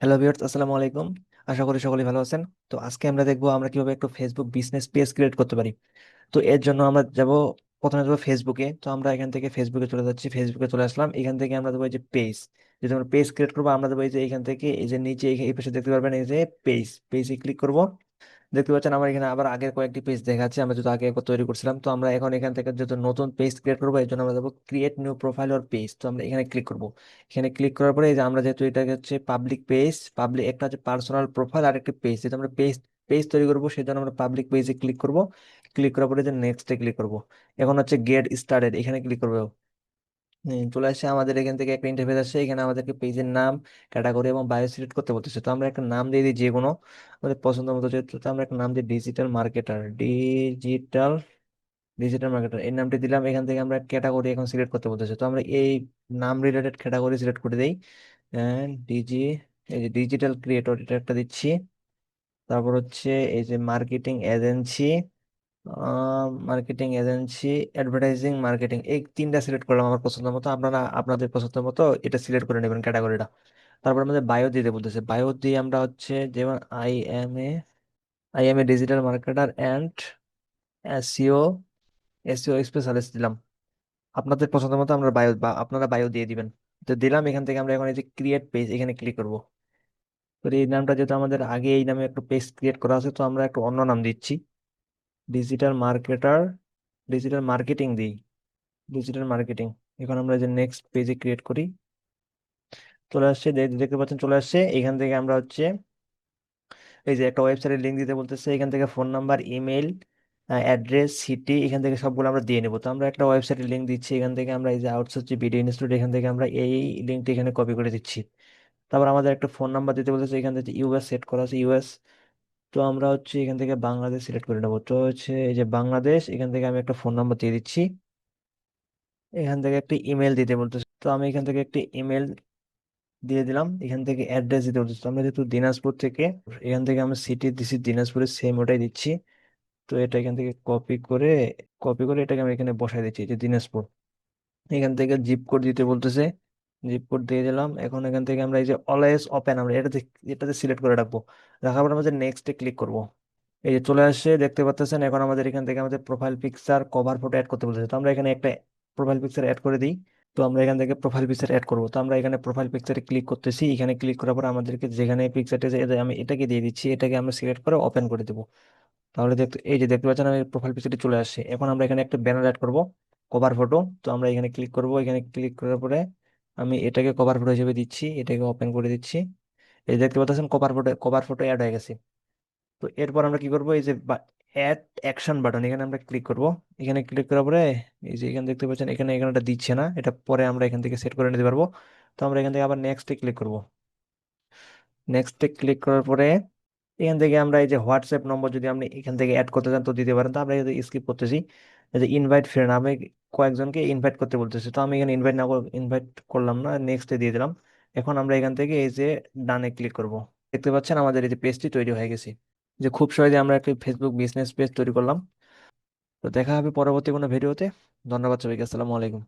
Hello viewers আসসালামু আলাইকুম। আশা করি সকলে ভালো আছেন। তো আজকে আমরা দেখব আমরা কীভাবে একটু ফেসবুক বিজনেস পেজ ক্রিয়েট করতে পারি। তো এর জন্য আমরা যাব প্রথমে যাব ফেসবুকে তো আমরা এখান থেকে ফেসবুকে চলে যাচ্ছি। ফেসবুকে চলে আসলাম। এখান থেকে আমরা দেবো এই যে পেজ যদি আমরা পেজ ক্রিয়েট করব, আমরা দেবো এই যে এখান থেকে এই যে নিচে এই পেজে দেখতে পারবেন এই যে পেজ পেজে ক্লিক করব। দেখতে পাচ্ছেন আমার এখানে আবার আগের কয়েকটি পেজ দেখাচ্ছে, আমরা যেহেতু আগে একবার তৈরি করছিলাম, তো আমরা এখন এখান থেকে যেহেতু নতুন পেজ ক্রিয়েট করব এই জন্য আমরা যাব ক্রিয়েট নিউ প্রোফাইল ওর পেজ তো আমরা এখানে ক্লিক করব। এখানে ক্লিক করার পরে এই যে আমরা যেহেতু এটা হচ্ছে পাবলিক পেজ পাবলিক একটা হচ্ছে পার্সোনাল প্রোফাইল আর একটি পেজ যেহেতু আমরা পেজ পেজ তৈরি করব সেই জন্য আমরা পাবলিক পেজে ক্লিক করব। ক্লিক করার পরে যে নেক্সটে ক্লিক করব। এখন হচ্ছে গেট স্টার্টেড এখানে ক্লিক করব। চলে আসছে আমাদের এখান থেকে একটা ইন্টারফেস আসছে এখানে আমাদেরকে পেজের নাম ক্যাটাগরি এবং বায়ো সিলেক্ট করতে বলতেছে। তো আমরা একটা নাম দিয়ে দিই যে কোনো আমাদের পছন্দ মতো যেহেতু তো আমরা একটা নাম দিই digital marketer digital digital marketer এই নামটি দিলাম, এখান থেকে আমরা ক্যাটাগরি এখন সিলেক্ট করতে বলতেছে। তো আমরা এই নাম রিলেটেড ক্যাটাগরি সিলেক্ট করে দিই। ডিজি এই যে ডিজিটাল ক্রিয়েটর এটা একটা দিচ্ছি। তারপর হচ্ছে এই যে marketing agency marketing agency advertising marketing এই তিনটা সিলেক্ট করলাম আমার পছন্দ মতো। আপনারা আপনাদের পছন্দ মতো এটা সিলেক্ট করে নেবেন ক্যাটাগরিটা তারপর আমাদের বায়ো দিতে বলতেছে। বায়ো দিয়ে আমরা হচ্ছে যেমন I am a I am a digital marketer and SEO SEO specialist দিলাম। আপনাদের পছন্দ মতো আমরা বায়ো বা আপনারা বায়ো দিয়ে দিবেন। তো দিলাম, এখান থেকে আমরা এখন এই যে ক্রিয়েট পেজ এখানে ক্লিক করব। তো এই নামটা যেহেতু আমাদের আগে এই নামে একটু পেজ ক্রিয়েট করা আছে, তো আমরা একটু অন্য নাম দিচ্ছি। ডিজিটাল মার্কেটার ডিজিটাল মার্কেটিং দিই ডিজিটাল মার্কেটিং এখন আমরা যে নেক্সট পেজে ক্রিয়েট করি, চলে আসছে দেখতে পাচ্ছেন চলে আসছে। এখান থেকে আমরা হচ্ছে, এই যে একটা ওয়েবসাইটের লিঙ্ক দিতে বলতেছে, এখান থেকে phone number email address city এখান থেকে সবগুলো আমরা দিয়ে নেব। তো আমরা একটা ওয়েবসাইটের লিঙ্ক দিচ্ছি, এখান থেকে আমরা এই যে আউটসোর্স যে ভিডিও ইনস্টিটিউট এখান থেকে আমরা এই লিঙ্কটি এখানে কপি করে দিচ্ছি। তারপর আমাদের একটা ফোন নাম্বার দিতে বলতেছে, এখান থেকে ইউএস সেট করা আছে ইউএস তো আমরা হচ্ছে এখান থেকে বাংলাদেশ সিলেক্ট করে নেব। তো হচ্ছে এই যে বাংলাদেশ, এখান থেকে আমি একটা ফোন নাম্বার দিয়ে দিচ্ছি। এখান থেকে একটি ইমেল দিতে বলতেছে তো আমি এখান থেকে একটি ইমেল দিয়ে দিলাম। এখান থেকে অ্যাড্রেস দিতে বলতেছে আমরা যেহেতু দিনাজপুর থেকে, এখান থেকে আমরা সিটি দিচ্ছি দিনাজপুরের সেম ওটাই দিচ্ছি। তো এটা এখান থেকে কপি করে কপি করে এটাকে আমি এখানে বসাই দিচ্ছি যে দিনাজপুর। এখান থেকে জিপ কোড দিতে বলতেছে। জিপ দিয়ে দিলাম। এখন এখান থেকে আমরা এই যে অলওয়েজ ওপেন আমরা এটাতে এটাতে সিলেক্ট করে রাখব। রাখার পর আমাদের নেক্সটে ক্লিক করব। এই যে চলে আসছে, দেখতে পাচ্ছেন এখন আমাদের এখান থেকে আমাদের profile picture cover photo add করতে বলতেছে। তো আমরা এখানে একটা প্রোফাইল পিকচার অ্যাড করে দিই। তো আমরা এখান থেকে প্রোফাইল পিকচার অ্যাড করব। তো আমরা এখানে প্রোফাইল পিকচারে ক্লিক করতেছি। এখানে ক্লিক করার পর আমাদেরকে যেখানে পিকচারটা আমি এটাকে দিয়ে দিচ্ছি। এটাকে আমরা সিলেক্ট করে ওপেন করে দেবো। তাহলে দেখতে এই যে দেখতে পাচ্ছেন আমি প্রোফাইল পিকচারটি চলে আসছে। এখন আমরা এখানে একটা ব্যানার অ্যাড করব কভার ফটো তো আমরা এখানে ক্লিক করব। এখানে ক্লিক করার পরে আমি এটাকে কভার ফটো হিসেবে দিচ্ছি, এটাকে ওপেন করে দিচ্ছি। এই দেখতে পাচ্ছেন cover photo cover photo add হয়ে গেছে। তো এরপর আমরা কি করব? এই যে অ্যাড অ্যাকশন বাটন এখানে আমরা ক্লিক করব। এখানে ক্লিক করার পরে, এই যে এখানে দেখতে পাচ্ছেন, এখানে এখানে এটা দিচ্ছে না। এটা পরে আমরা এখান থেকে সেট করে নিতে পারব। তো আমরা এখান থেকে আবার নেক্সটে ক্লিক করব। নেক্সটে ক্লিক করার পরে, এখান থেকে আমরা এই যে হোয়াটসঅ্যাপ নম্বর যদি আপনি এখান থেকে অ্যাড করতে চান, তো দিতে পারেন। তো আমরা স্কিপ করতেছি। এই যে ইনভাইট ফ্রেন্ড আমি কয়েকজনকে ইনভাইট করতে বলতেছে। তো আমি এখানে ইনভাইট না ইনভাইট করলাম না নেক্সটে দিয়ে দিলাম। এখন আমরা এখান থেকে এই যে ডানে ক্লিক করব। দেখতে পাচ্ছেন আমাদের এই যে পেজটি তৈরি হয়ে গেছে। যে খুব সহজে আমরা একটি ফেসবুক বিজনেস পেজ তৈরি করলাম। তো দেখা হবে পরবর্তী কোনো ভিডিওতে ধন্যবাদ সবাইকে, আসসালামু আলাইকুম।